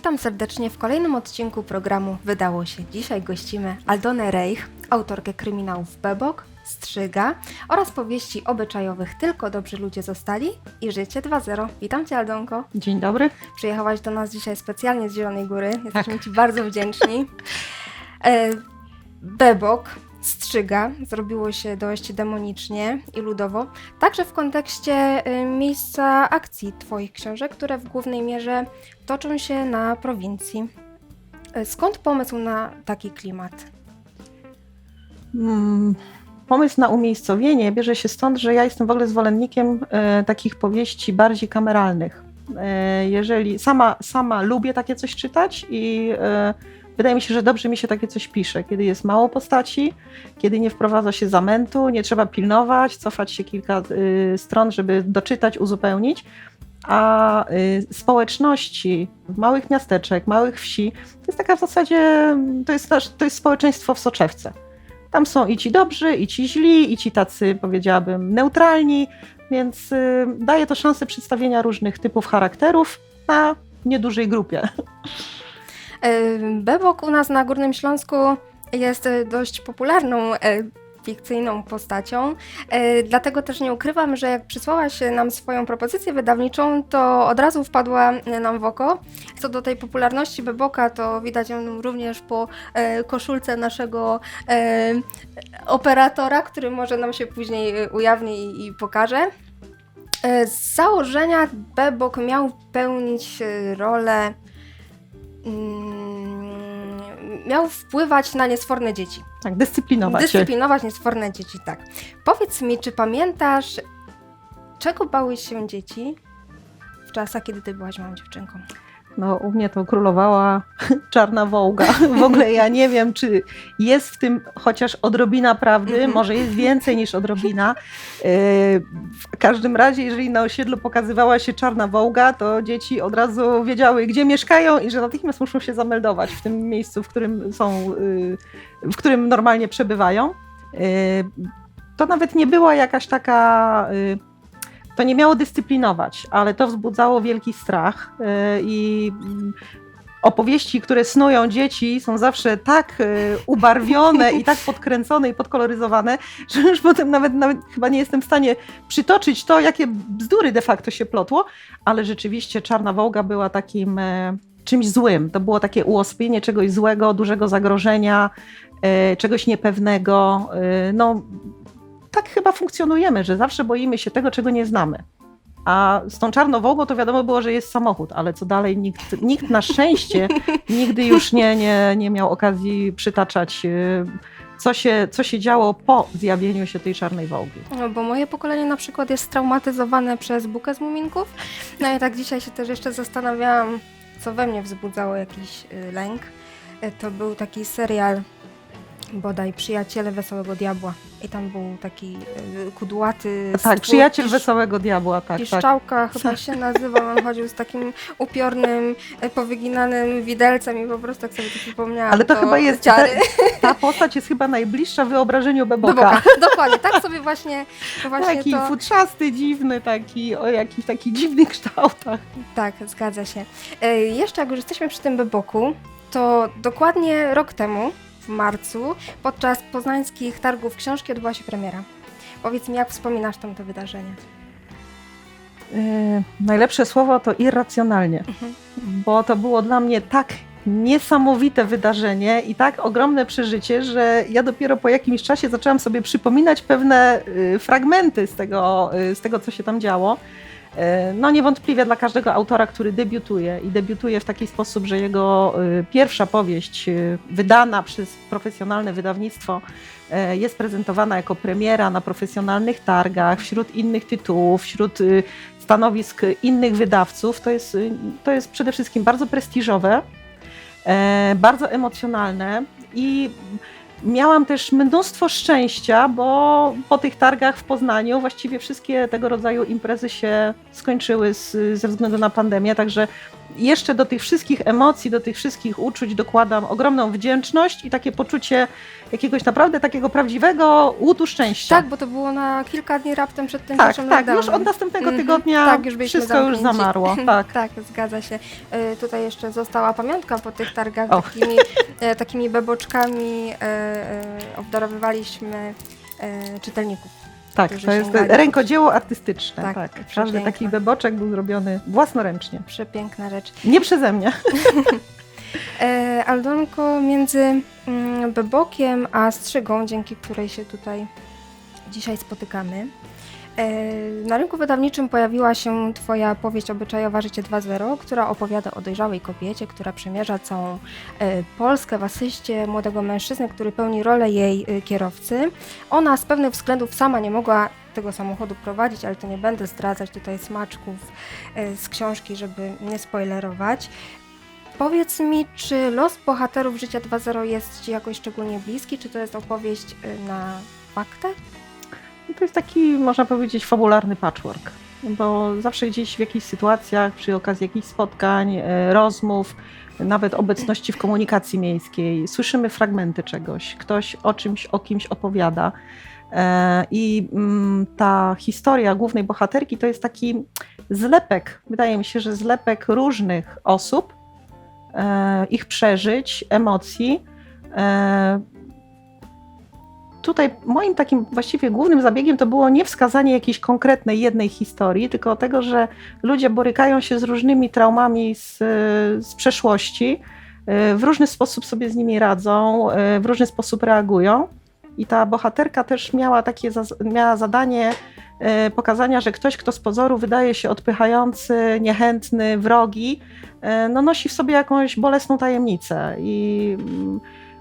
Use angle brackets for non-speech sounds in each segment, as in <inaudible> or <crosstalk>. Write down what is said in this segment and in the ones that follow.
Witam serdecznie w kolejnym odcinku programu Wydało się. Dzisiaj gościmy Aldonę Reich, autorkę kryminałów Bebok, Strzyga oraz powieści obyczajowych Tylko dobrzy ludzie zostali i Życie 2.0. Witam Cię Aldonko. Dzień dobry. Przyjechałaś do nas dzisiaj specjalnie z Zielonej Góry. Jesteśmy Ci bardzo wdzięczni. E, Bebok, Strzyga zrobiło się dość demonicznie i ludowo, także w kontekście y, miejsca akcji Twoich książek, które w głównej mierze toczą się na prowincji. E, Skąd pomysł na taki klimat? Mm, Pomysł na umiejscowienie bierze się stąd, że ja jestem w ogóle zwolennikiem e, takich powieści bardziej kameralnych. E, jeżeli sama, sama lubię takie coś czytać i e, wydaje mi się, że dobrze mi się takie coś pisze, kiedy jest mało postaci, kiedy nie wprowadza się zamętu, nie trzeba pilnować, cofać się kilka y, stron, żeby doczytać, uzupełnić. A y, społeczności małych miasteczek, małych wsi, to jest taka w zasadzie, to jest, to jest społeczeństwo w soczewce. Tam są i ci dobrzy, i ci źli, i ci tacy, powiedziałabym, neutralni, więc y, daje to szansę przedstawienia różnych typów charakterów na niedużej grupie. <laughs> Bebok u nas na Górnym Śląsku jest e, dość popularną e, fikcyjną postacią, e, dlatego też nie ukrywam, że jak przysłałaś nam swoją propozycję wydawniczą, to od razu wpadła nam w oko. Co do tej popularności Beboka, to widać ją również po koszulce naszego operatora, który może nam się później ujawni i, pokaże. Z założenia Bebok miał pełnić rolę miał wpływać na niesforne dzieci. Tak, dyscyplinować. Dyscyplinować niesforne dzieci, tak. Powiedz mi, czy pamiętasz, czego bały się dzieci w czasach, kiedy ty byłaś małą dziewczynką? No, u mnie to królowała <laughs> czarna wołga. <laughs> W ogóle ja nie wiem, czy jest w tym chociaż odrobina prawdy, Mhm. może jest więcej niż odrobina. Yy, <laughs> W każdym razie, jeżeli na osiedlu pokazywała się czarna wołga, to dzieci od razu wiedziały, gdzie mieszkają i że natychmiast muszą się zameldować w tym miejscu, w którym są, yy, w którym normalnie przebywają. Yy, To nawet nie była jakaś taka. To nie miało dyscyplinować, ale to wzbudzało wielki strach yy, i opowieści, które snują dzieci, są zawsze tak yy, ubarwione i tak podkręcone i podkoloryzowane, że już potem nawet, nawet chyba nie jestem w stanie przytoczyć to, jakie bzdury de facto się plotło, ale rzeczywiście Czarna Wołga była takim e, czymś złym. To było takie uosobienie czegoś złego, dużego zagrożenia, czegoś niepewnego. No, tak chyba funkcjonujemy, że zawsze boimy się tego, czego nie znamy. A z tą czarnowogą to wiadomo było, że jest samochód, ale co dalej nikt, nikt na szczęście <laughs> nigdy już nie, nie, nie miał okazji przytaczać, y, co się, co się działo po zjawieniu się tej czarnej wołgi. No, bo moje pokolenie na przykład jest traumatyzowane przez Bukę z Muminków. No i tak dzisiaj się też jeszcze zastanawiałam, co we mnie wzbudzało jakiś y, lęk. Y, To był taki serial bodaj Przyjaciele Wesołego Diabła. I tam był taki y, kudłaty Tak, stwór, przyjaciel pisz- wesołego diabła, tak, tak. Piszczałka chyba się nazywał, on chodził z takim upiornym, e, powyginanym widelcem i po prostu tak sobie to przypomniałam. Ale to chyba jest, ta, ciary. ta postać jest chyba najbliższa wyobrażeniu Beboka. Dokładnie, tak sobie właśnie, właśnie Taki to... futrzasty, dziwny, taki o jakichś takich dziwnych kształtach. Tak, zgadza się. E, Jeszcze jak już jesteśmy przy tym Beboku, to dokładnie rok temu, marcu, podczas poznańskich targów książki odbyła się premiera. Powiedz mi, jak wspominasz tam to wydarzenie? Yy, najlepsze słowo to irracjonalnie, Mhm. bo to było dla mnie tak niesamowite wydarzenie i tak ogromne przeżycie, że ja dopiero po jakimś czasie zaczęłam sobie przypominać pewne y, fragmenty z tego, y, z tego, co się tam działo. Y, No niewątpliwie dla każdego autora, który debiutuje i debiutuje w taki sposób, że jego y, pierwsza powieść y, wydana przez profesjonalne wydawnictwo y, jest prezentowana jako premiera na profesjonalnych targach, wśród innych tytułów, wśród y, stanowisk innych wydawców, to jest, to jest przede wszystkim bardzo prestiżowe, e, bardzo emocjonalne i miałam też mnóstwo szczęścia, bo po tych targach w Poznaniu właściwie wszystkie tego rodzaju imprezy się skończyły z, ze względu na pandemię, także jeszcze do tych wszystkich emocji, do tych wszystkich uczuć dokładam ogromną wdzięczność i takie poczucie jakiegoś naprawdę takiego prawdziwego łutu szczęścia. Tak, bo to było na kilka dni raptem przed tym tak, tak. Już od następnego Mhm. tygodnia Tak, już wszystko już zamknięci. zamarło. <laughs> Tak. Tak, zgadza się. E, tutaj jeszcze została pamiątka po tych targach. O. Takimi, e, takimi beboczkami e, obdarowywaliśmy czytelników. Tak, to jest sięgali. rękodzieło artystyczne. Tak, Tak, Każdy taki beboczek był zrobiony własnoręcznie. Przepiękna rzecz. Nie przeze mnie. <laughs> E, Aldonko, między mm, bebokiem a strzygą, dzięki której się tutaj dzisiaj spotykamy, na rynku wydawniczym pojawiła się Twoja powieść obyczajowa Życie 2.0, która opowiada o dojrzałej kobiecie, która przemierza całą e, Polskę w asyście młodego mężczyzny, który pełni rolę jej e, kierowcy. Ona z pewnych względów sama nie mogła tego samochodu prowadzić, ale to nie będę zdradzać tutaj smaczków e, z książki, żeby nie spoilerować. Powiedz mi, czy los bohaterów Życia 2.0 jest Ci jakoś szczególnie bliski? Czy to jest opowieść na faktach? To jest taki, można powiedzieć, fabularny patchwork. Bo zawsze gdzieś w jakichś sytuacjach, przy okazji jakichś spotkań, e, rozmów, nawet obecności w komunikacji miejskiej, słyszymy fragmenty czegoś. Ktoś o czymś, o kimś opowiada. E, I mm, ta historia głównej bohaterki to jest taki zlepek, wydaje mi się, że zlepek różnych osób, e, ich przeżyć, emocji. Tutaj moim takim właściwie głównym zabiegiem to było nie wskazanie jakiejś konkretnej jednej historii, tylko tego, że ludzie borykają się z różnymi traumami z, z przeszłości, e, w różny sposób sobie z nimi radzą, e, w różny sposób reagują. I ta bohaterka też miała takie miała zadanie e, pokazania, że ktoś, kto z pozoru wydaje się odpychający, niechętny, wrogi, no nosi w sobie jakąś bolesną tajemnicę. I mm,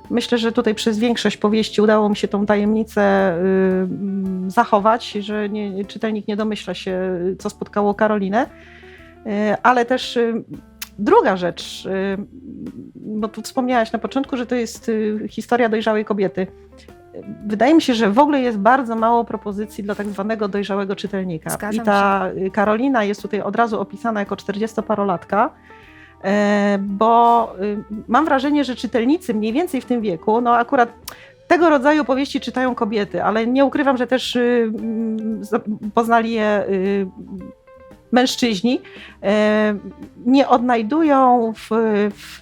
myślę, że tutaj przez większość powieści udało mi się tą tajemnicę y, zachować, że nie, czytelnik nie domyśla się, co spotkało Karolinę. Y, Ale też y, druga rzecz, y, bo tu wspomniałaś na początku, że to jest y, historia dojrzałej kobiety. Wydaje mi się, że w ogóle jest bardzo mało propozycji dla tak zwanego dojrzałego czytelnika. Zgadzam I ta y, Karolina jest tutaj od razu opisana jako 40-parolatka. E, bo y, mam wrażenie, że czytelnicy mniej więcej w tym wieku, no akurat tego rodzaju powieści czytają kobiety, ale nie ukrywam, że też y, mm, poznali je y, mężczyźni, e, nie odnajdują w, w,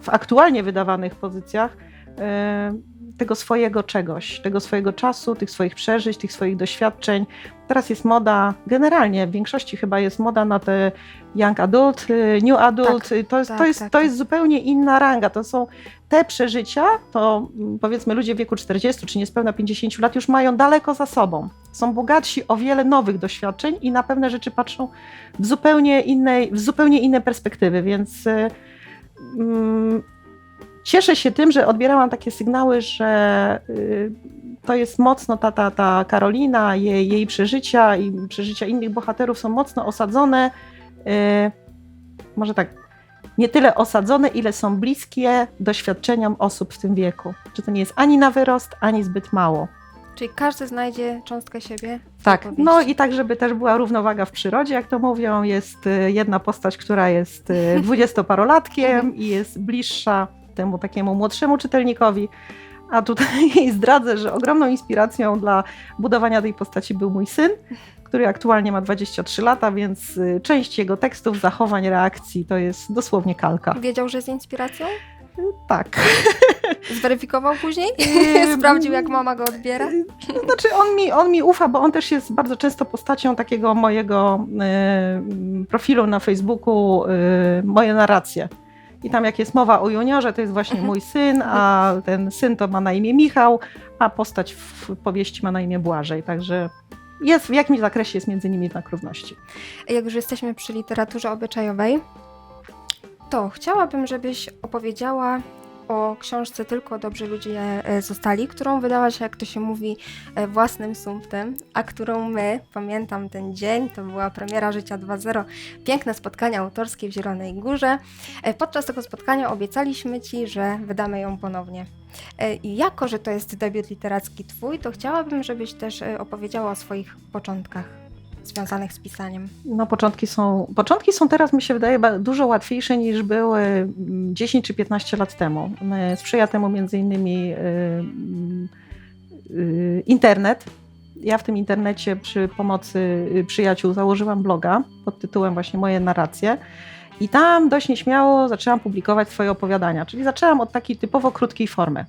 w aktualnie wydawanych pozycjach e, tego swojego czegoś, tego swojego czasu, tych swoich przeżyć, tych swoich doświadczeń. Teraz jest moda, generalnie w większości chyba jest moda na te young adult, y, new adult. y, to, jest, tak, to, jest, tak, to tak. jest zupełnie inna ranga. To są te przeżycia, to mm, powiedzmy ludzie w wieku 40 czy niespełna 50 lat już mają daleko za sobą. Są bogatsi o wiele nowych doświadczeń i na pewne rzeczy patrzą w zupełnie innej, w zupełnie inne perspektywy, więc y, mm, cieszę się tym, że odbierałam takie sygnały, że y, to jest mocno ta, ta, ta Karolina, jej, jej przeżycia i przeżycia innych bohaterów są mocno osadzone, y, może tak, nie tyle osadzone, ile są bliskie doświadczeniom osób w tym wieku. Że to nie jest ani na wyrost, ani zbyt mało. Czyli każdy znajdzie cząstkę siebie Tak, no i tak, żeby też była równowaga w przyrodzie, jak to mówią, jest y, jedna postać, która jest dwudziestoparolatkiem i jest bliższa temu takiemu młodszemu czytelnikowi. A tutaj <laughs> zdradzę, że ogromną inspiracją dla budowania tej postaci był mój syn, który aktualnie ma 23 lata, więc y, część jego tekstów, zachowań, reakcji to jest dosłownie kalka. Wiedział, że jest inspiracją? Tak. <laughs> Zweryfikował później? <laughs> Sprawdził, jak mama go odbiera? Znaczy on mi, on mi ufa, bo on też jest bardzo często postacią takiego mojego y, profilu na Facebooku, y, moje narracje. I tam jak jest mowa o juniorze, to jest właśnie mój syn, a ten syn to ma na imię Michał, a postać w powieści ma na imię Błażej. Także jest, w jakimś zakresie jest między nimi znak równości. Jak już jesteśmy przy literaturze obyczajowej, to chciałabym, żebyś opowiedziała o książce Tylko dobrzy ludzie e, zostali, którą wydałaś, jak to się mówi, e, własnym sumptem, a którą my, pamiętam ten dzień, to była premiera Życia 2.0, piękne spotkanie autorskie w Zielonej Górze. E, Podczas tego spotkania obiecaliśmy Ci, że wydamy ją ponownie. I jako, że to jest debiut literacki Twój, to chciałabym, żebyś też opowiedziała o swoich początkach związanych z pisaniem? No, początki są, początki są teraz, mi się wydaje, dużo łatwiejsze niż były mm, 10 czy 15 lat temu. My- Sprzyja temu między innymi y, y, internet. Ja w tym internecie przy pomocy y, przyjaciół założyłam bloga pod tytułem właśnie Moje narracje. I tam dość nieśmiało zaczęłam publikować swoje opowiadania, czyli zaczęłam od takiej typowo krótkiej formy.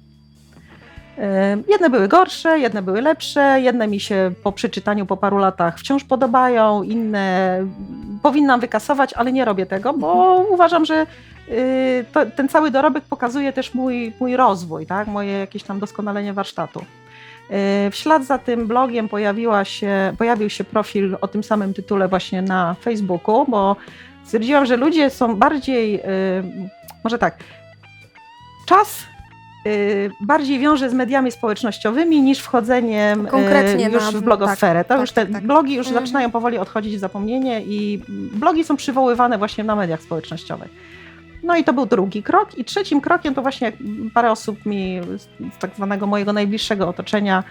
Jedne były gorsze, jedne były lepsze, jedne mi się po przeczytaniu po paru latach wciąż podobają, inne powinnam wykasować, ale nie robię tego, bo uważam, że y, to, ten cały dorobek pokazuje też mój, mój rozwój, tak? moje jakieś tam doskonalenie warsztatu. Y, W ślad za tym blogiem pojawiła się, pojawił się profil o tym samym tytule właśnie na Facebooku, bo stwierdziłam, że ludzie są bardziej, y, może tak, czas bardziej wiąże z mediami społecznościowymi niż wchodzeniem y, Konkretnie już na- w blogosferę. to tak, już tak, te tak. blogi już Mhm. zaczynają powoli odchodzić w zapomnienie i blogi są przywoływane właśnie na mediach społecznościowych. No i to był drugi krok. I trzecim krokiem to właśnie parę osób mi z tak zwanego mojego najbliższego otoczenia,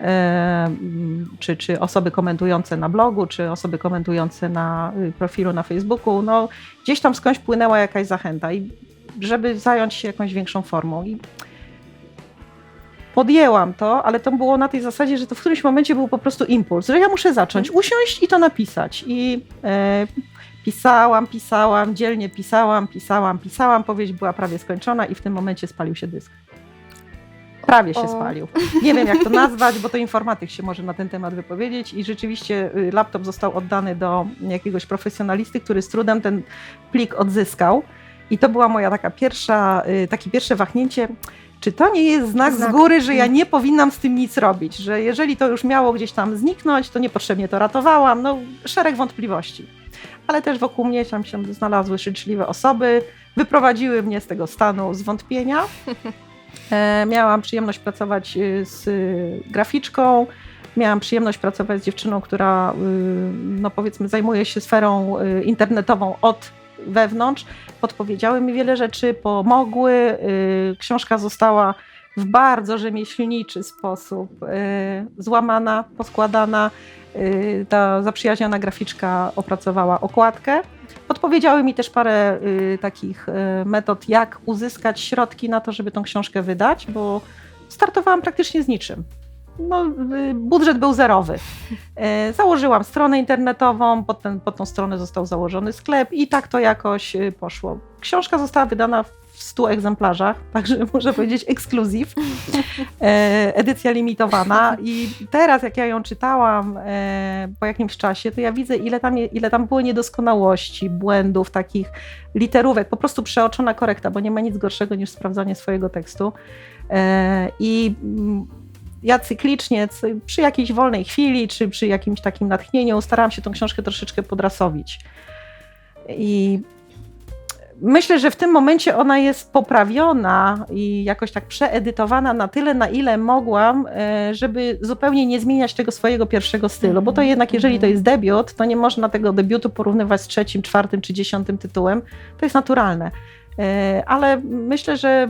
m, czy, czy osoby komentujące na blogu, czy osoby komentujące na y, profilu na Facebooku, no gdzieś tam skądś płynęła jakaś zachęta i żeby zająć się jakąś większą formą. I podjęłam to, ale to było na tej zasadzie, że to w którymś momencie był po prostu impuls, że ja muszę zacząć, usiąść i to napisać. I e, pisałam, pisałam, dzielnie pisałam, pisałam, pisałam, powieść była prawie skończona i w tym momencie spalił się dysk. Prawie się O. spalił. Nie wiem, jak to <laughs> nazwać, bo to informatyk się może na ten temat wypowiedzieć. I rzeczywiście y, laptop został oddany do jakiegoś profesjonalisty, który z trudem ten plik odzyskał. I to była moja taka pierwsza, y, takie pierwsze wahnięcie. Czy to nie jest znak, Znak. z góry, że ja nie powinnam z tym nic robić? Że jeżeli to już miało gdzieś tam zniknąć, to niepotrzebnie to ratowałam. No, szereg wątpliwości. Ale też wokół mnie tam się znalazły życzliwe osoby, wyprowadziły mnie z tego stanu zwątpienia. <laughs> E, miałam przyjemność pracować y, z y, graficzką, miałam przyjemność pracować z dziewczyną, która, y, no powiedzmy, zajmuje się sferą internetową od wewnątrz. Podpowiedziały mi wiele rzeczy, pomogły. y, Książka została w bardzo rzemieślniczy sposób y, złamana, poskładana. Y, Ta zaprzyjaźniona graficzka opracowała okładkę. Podpowiedziały mi też parę takich metod, jak uzyskać środki na to, żeby tą książkę wydać, bo startowałam praktycznie z niczym. No, y, budżet był zerowy. E, Założyłam stronę internetową, pod, ten, pod tą stronę został założony sklep i tak to jakoś y, poszło. Książka została wydana w 100 egzemplarzach, <laughs> także muszę powiedzieć ekskluzyw, e, edycja limitowana i teraz jak ja ją czytałam e, po jakimś czasie, to ja widzę ile tam, ile tam było niedoskonałości, błędów, takich literówek, po prostu przeoczona korekta, bo nie ma nic gorszego niż sprawdzanie swojego tekstu. I mm, ja cyklicznie, przy jakiejś wolnej chwili, czy przy jakimś takim natchnieniu, starałam się tą książkę troszeczkę podrasowić. I myślę, że w tym momencie ona jest poprawiona i jakoś tak przeedytowana na tyle, na ile mogłam, e, żeby zupełnie nie zmieniać tego swojego pierwszego stylu. Bo to jednak, jeżeli to jest debiut, to nie można tego debiutu porównywać z trzecim, czwartym czy dziesiątym tytułem. To jest naturalne. E, Ale myślę, że.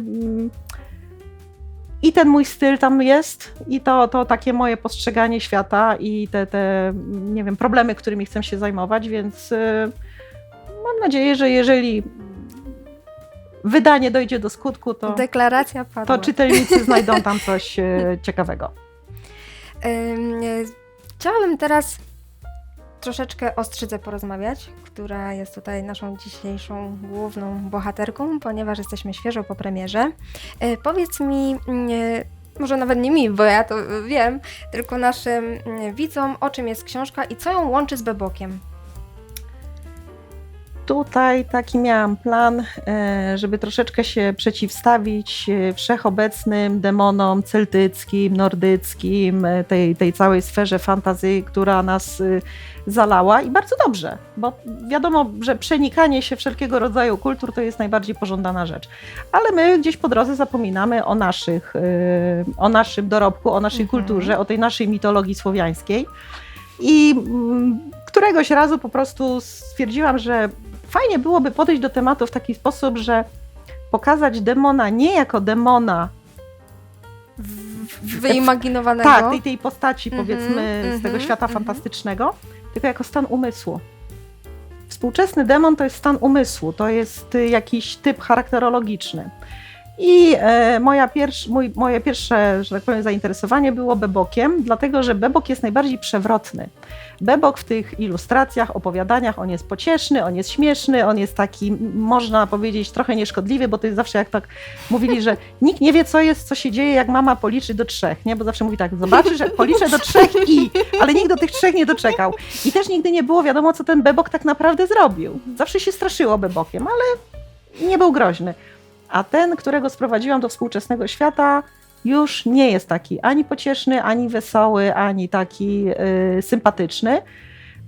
I ten mój styl tam jest, i to, to takie moje postrzeganie świata, i te, te, nie wiem, problemy, którymi chcę się zajmować, więc y, mam nadzieję, że jeżeli wydanie dojdzie do skutku, to, Deklaracja padła. to czytelnicy znajdą tam coś y, ciekawego. Ym, Chciałabym teraz troszeczkę o Strzydze porozmawiać, która jest tutaj naszą dzisiejszą główną bohaterką, ponieważ jesteśmy świeżo po premierze. E, Powiedz mi, mm, e, może nawet nie mi, bo ja to wiem, tylko naszym mm, widzom, o czym jest książka i co ją łączy z Bebokiem. Tutaj taki miałam plan, e, żeby troszeczkę się przeciwstawić e, wszechobecnym demonom celtyckim, nordyckim, e, tej, tej całej sferze fantazji, która nas zalała i bardzo dobrze, bo wiadomo, że przenikanie się wszelkiego rodzaju kultur to jest najbardziej pożądana rzecz. Ale my gdzieś po drodze zapominamy o naszych, o naszym dorobku, o naszej Mhm. kulturze, o tej naszej mitologii słowiańskiej. I mm, któregoś razu po prostu stwierdziłam, że fajnie byłoby podejść do tematu w taki sposób, że pokazać demona nie jako demona Wyimaginowanego. tak, tej, tej postaci Mhm, powiedzmy z tego mhm, świata mhm. fantastycznego, tylko jako stan umysłu. Współczesny demon to jest stan umysłu, to jest y, jakiś typ charakterologiczny. I e, moja mój, moje pierwsze, że tak powiem, zainteresowanie było bebokiem, dlatego że bebok jest najbardziej przewrotny. Bebok w tych ilustracjach, opowiadaniach, on jest pocieszny, on jest śmieszny, on jest taki, można powiedzieć, trochę nieszkodliwy, bo to jest zawsze jak tak mówili, że nikt nie wie, co jest, co się dzieje, jak mama policzy do trzech, nie? Bo zawsze mówi tak, zobaczysz, jak policzę do trzech i, ale nikt do tych trzech nie doczekał. I też nigdy nie było wiadomo, co ten bebok tak naprawdę zrobił. Zawsze się straszyło bebokiem, ale nie był groźny. A ten, którego sprowadziłam do współczesnego świata, już nie jest taki ani pocieszny, ani wesoły, ani taki y, sympatyczny.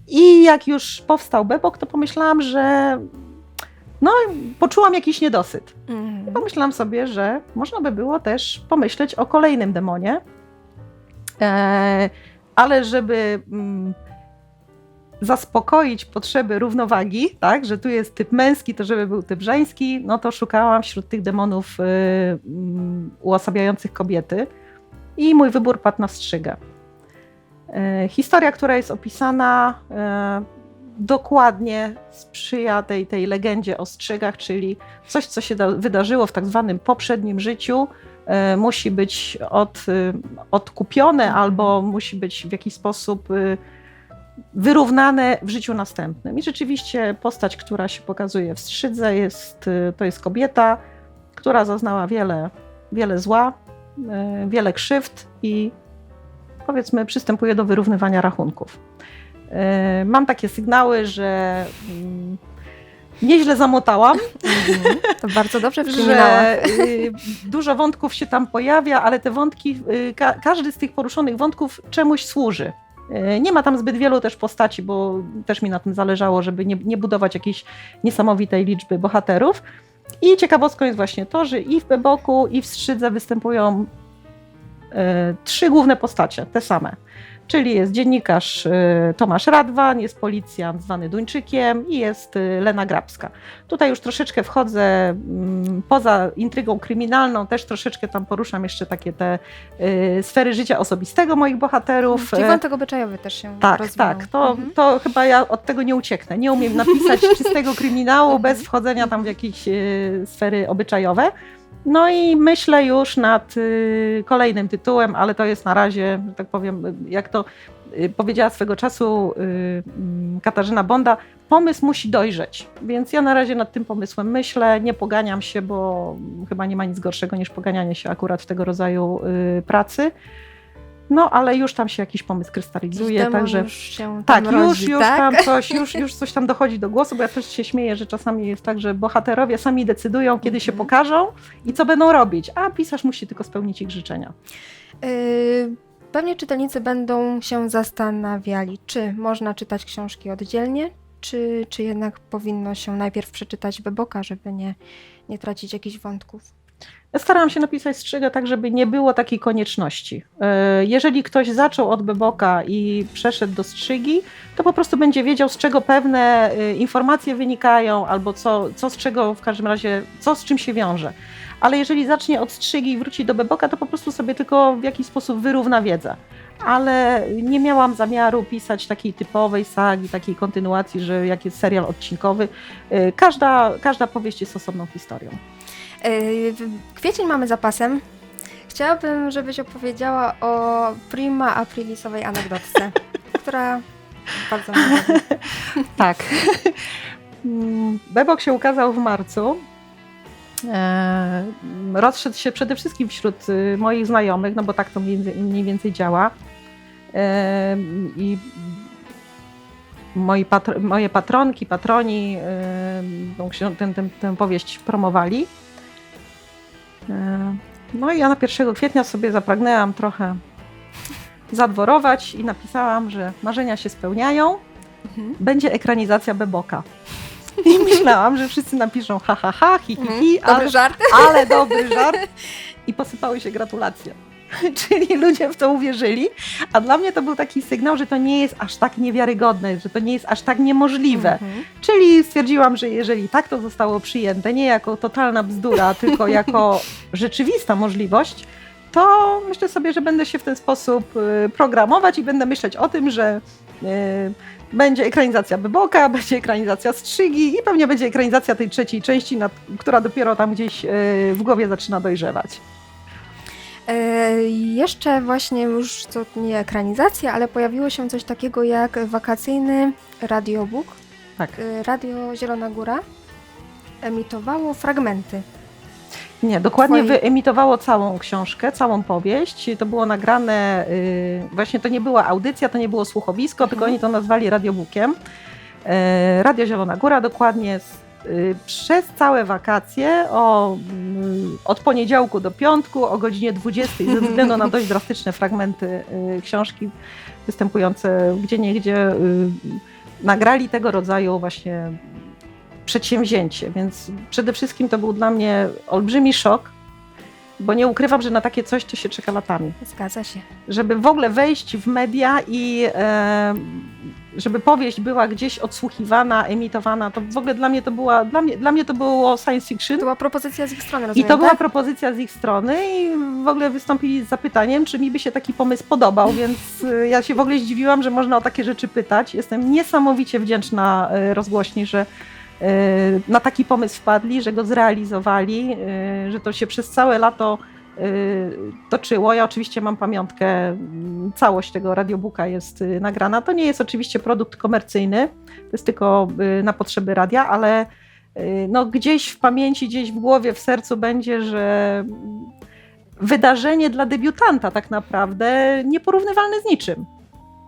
I jak już powstał bebok, to pomyślałam, że no, poczułam jakiś niedosyt. Mhm. Pomyślałam sobie, że można by było też pomyśleć o kolejnym demonie, e, ale żeby mm, zaspokoić potrzeby równowagi, tak, że tu jest typ męski, to żeby był typ żeński, no to szukałam wśród tych demonów y, mm, uosabiających kobiety i mój wybór padł na strzygę. E, Historia, która jest opisana, e, dokładnie sprzyja tej, tej legendzie o strzygach, czyli coś, co się da, wydarzyło w tak zwanym poprzednim życiu, e, musi być od, y, odkupione albo musi być w jakiś sposób y, wyrównane w życiu następnym. I rzeczywiście postać, która się pokazuje w Strzydze, jest, y, to jest kobieta, która zaznała wiele, wiele zła, y, wiele krzywd i powiedzmy przystępuje do wyrównywania rachunków. Y, Mam takie sygnały, że mm, nieźle zamotałam, To bardzo dobrze że dużo wątków się tam pojawia, ale te wątki, ka każdy z tych poruszonych wątków czemuś służy. Y, Nie ma tam zbyt wielu też postaci, bo też mi na tym zależało, żeby nie, nie budować jakiejś niesamowitej liczby bohaterów. I ciekawostką jest właśnie to, że i w Beboku, i w Strzydze występują y, trzy główne postacie, te same. Czyli jest dziennikarz y, Tomasz Radwan, jest policjant zwany Duńczykiem i jest y, Lena Grabska. Tutaj już troszeczkę wchodzę mm, poza intrygą kryminalną, też troszeczkę tam poruszam jeszcze takie te y, sfery życia osobistego moich bohaterów. Czyli wątek obyczajowy też się tak, tak. To, Mhm. to chyba ja od tego nie ucieknę. Nie umiem napisać <laughs> czystego kryminału Mhm. bez wchodzenia tam w jakieś sfery obyczajowe. No i myślę już nad y, kolejnym tytułem, ale to jest na razie, że tak powiem, jak to y, powiedziała swego czasu y, mm, Katarzyna Bonda, pomysł musi dojrzeć. Więc ja na razie nad tym pomysłem myślę, nie poganiam się, bo chyba nie ma nic gorszego niż poganianie się akurat w tego rodzaju pracy. No, ale już tam się jakiś pomysł krystalizuje, Demon także już się tak, już, rodzi, już tak? tam coś, <laughs> już, już coś tam dochodzi do głosu, bo ja też się śmieję, że czasami jest tak, że bohaterowie sami decydują, kiedy się Mhm. pokażą i co będą robić, a pisarz musi tylko spełnić ich życzenia. Y, Pewnie czytelnicy będą się zastanawiali, czy można czytać książki oddzielnie, czy, czy jednak powinno się najpierw przeczytać Beboka, żeby nie, nie tracić jakichś wątków. Starałam się napisać strzygę tak, żeby nie było takiej konieczności. E, Jeżeli ktoś zaczął od Beboka i przeszedł do strzygi, to po prostu będzie wiedział, z czego pewne e, informacje wynikają, albo co, co z czego w każdym razie, co z czym się wiąże. Ale jeżeli zacznie od strzygi i wróci do Beboka, to po prostu sobie tylko w jakiś sposób wyrówna wiedzę. Ale nie miałam zamiaru pisać takiej typowej sagi, takiej kontynuacji, że jak jest serial odcinkowy. E, Każda, każda powieść jest osobną historią. Y, Kwiecień mamy zapasem. Chciałabym, żebyś opowiedziała o Prima Aprilisowej anegdotce, <laughs> która bardzo mnie. <laughs> Tak. Mm, Bebok się ukazał w marcu. E, rozszedł się przede wszystkim wśród y, moich znajomych, no bo tak to mniej więcej, działa. E, I moi patr- moje patronki, patroni e, ksią- ten, ten, tę powieść promowali. E, No i ja na 1 kwietnia sobie zapragnęłam trochę zadworować i napisałam, że marzenia się spełniają Mhm. będzie ekranizacja Beboka. I myślałam, że wszyscy napiszą ha, ha, ha, hi, hi, hi, Mhm. Dobry ale, żart. ale dobry żart. I posypały się gratulacje. <laughs> Czyli ludzie w to uwierzyli, a dla mnie to był taki sygnał, że to nie jest aż tak niewiarygodne, że to nie jest aż tak niemożliwe. Mhm. Czyli stwierdziłam, że jeżeli tak to zostało przyjęte, nie jako totalna bzdura, <laughs> tylko jako rzeczywista możliwość, to myślę sobie, że będę się w ten sposób y, programować i będę myśleć o tym, że y, będzie ekranizacja Beboka, <laughs> będzie ekranizacja Strzygi i pewnie będzie ekranizacja tej trzeciej części, nad, która dopiero tam gdzieś y, w głowie zaczyna dojrzewać. E, jeszcze właśnie już to nie ekranizacja, ale pojawiło się coś takiego jak wakacyjny radiobook. Tak. E, Radio Zielona Góra emitowało fragmenty. Nie, dokładnie Twojej- wyemitowało całą książkę, całą powieść. To było nagrane, y, właśnie to nie była audycja, to nie było słuchowisko, Mhm. tylko oni to nazwali radiobookiem. E, Radio Zielona Góra dokładnie przez całe wakacje o, mm, od poniedziałku do piątku o godzinie 20 ze względu na dość drastyczne fragmenty y, książki występujące gdzie niegdzie y, nagrali tego rodzaju właśnie przedsięwzięcie, więc przede wszystkim to był dla mnie olbrzymi szok, bo nie ukrywam, że na takie coś to się czeka latami. Zgadza się. Żeby w ogóle wejść w media i e, żeby powieść była gdzieś odsłuchiwana, emitowana, to w ogóle dla mnie to była, dla mnie, dla mnie to było science fiction. To była propozycja z ich strony, I rozumiem, to była tak? propozycja z ich strony i w ogóle wystąpili z zapytaniem, czy mi by się taki pomysł podobał, więc y, ja się w ogóle zdziwiłam, że można o takie rzeczy pytać. Jestem niesamowicie wdzięczna y, rozgłośni, że y, na taki pomysł wpadli, że go zrealizowali, że to się przez całe lato toczyło. Ja oczywiście mam pamiątkę, mm, całość tego radiobooka jest y, nagrana. To nie jest oczywiście produkt komercyjny, to jest tylko y, na potrzeby radia, ale y, no, gdzieś w pamięci, gdzieś w głowie, w sercu będzie, że mm, wydarzenie dla debiutanta tak naprawdę nieporównywalne z niczym.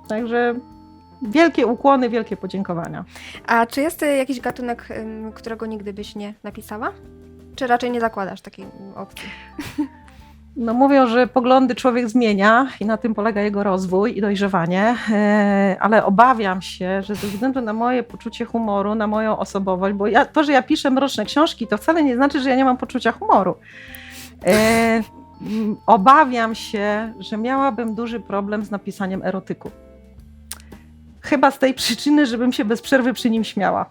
Także wielkie ukłony, wielkie podziękowania. A czy jest y, jakiś gatunek, którego nigdy byś nie napisała? Czy raczej nie zakładasz takiej opcji? <laughs> No mówią, że poglądy człowiek zmienia i na tym polega jego rozwój i dojrzewanie, e, ale obawiam się, że ze względu na moje poczucie humoru, na moją osobowość, bo ja, to, że ja piszę mroczne książki, to wcale nie znaczy, że ja nie mam poczucia humoru. E, obawiam się, że miałabym duży problem z napisaniem erotyku. Chyba z tej przyczyny, żebym się bez przerwy przy nim śmiała.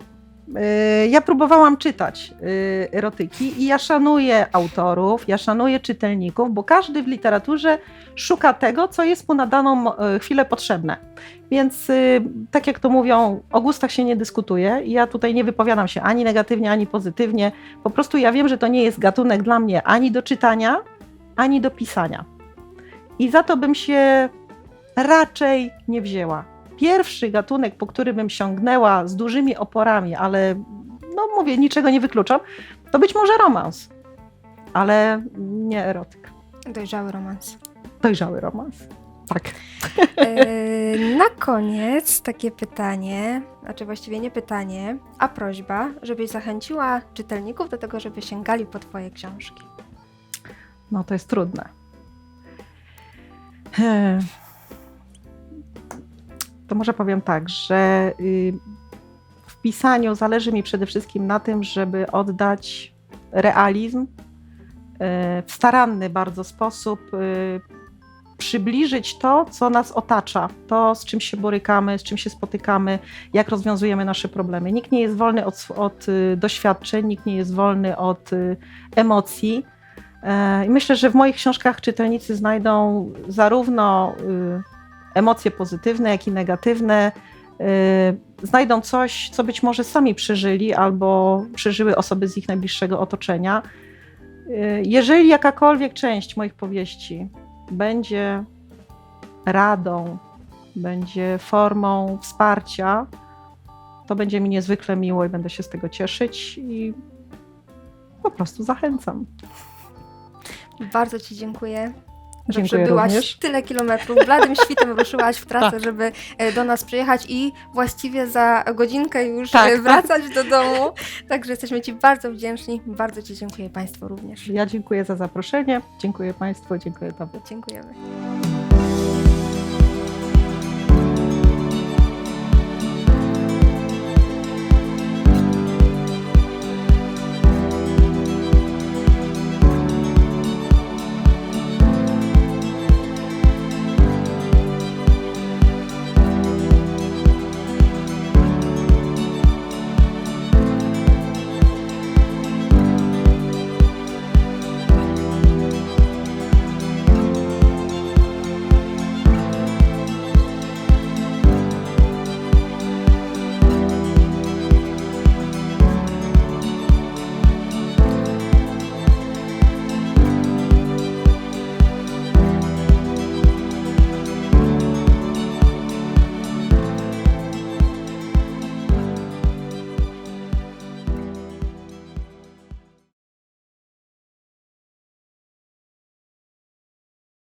E, Ja próbowałam czytać e, erotyki i ja szanuję autorów, ja szanuję czytelników, bo każdy w literaturze szuka tego, co jest mu na daną e, chwilę potrzebne. Więc y, tak jak to mówią, o gustach się nie dyskutuje ja tutaj nie wypowiadam się ani negatywnie, ani pozytywnie. Po prostu ja wiem, że to nie jest gatunek dla mnie ani do czytania, ani do pisania. I za to bym się raczej nie wzięła. Pierwszy gatunek, po który bym sięgnęła z dużymi oporami, ale no mówię, niczego nie wykluczam, to być może romans, ale nie erotyk. Dojrzały romans. Dojrzały romans. Tak. Yy, na koniec takie pytanie, znaczy właściwie nie pytanie, a prośba, żebyś zachęciła czytelników do tego, żeby sięgali po Twoje książki. No to jest trudne. Hmm. To może powiem tak, że y, w pisaniu zależy mi przede wszystkim na tym, żeby oddać realizm y, w staranny bardzo sposób, y, przybliżyć to, co nas otacza, to, z czym się borykamy, z czym się spotykamy, jak rozwiązujemy nasze problemy. Nikt nie jest wolny od, od doświadczeń, nikt nie jest wolny od emocji. E, myślę, że w moich książkach czytelnicy znajdą zarówno emocje pozytywne, jak i negatywne. Y, Znajdą coś, co być może sami przeżyli albo przeżyły osoby z ich najbliższego otoczenia. Y, Jeżeli jakakolwiek część moich powieści będzie radą, będzie formą wsparcia, to będzie mi niezwykle miło i będę się z tego cieszyć i po prostu zachęcam. Bardzo Ci dziękuję. Że Dziękuję przybyłaś również. tyle kilometrów, bladym <laughs> świtem ruszyłaś w trasę, żeby e, do nas przyjechać i właściwie za godzinkę już Tak, e, tak. wracać do domu. Także jesteśmy Ci bardzo wdzięczni. Bardzo Ci dziękuję Państwu również. Ja dziękuję za zaproszenie. Dziękuję Państwu, dziękuję Tobie. Dziękujemy.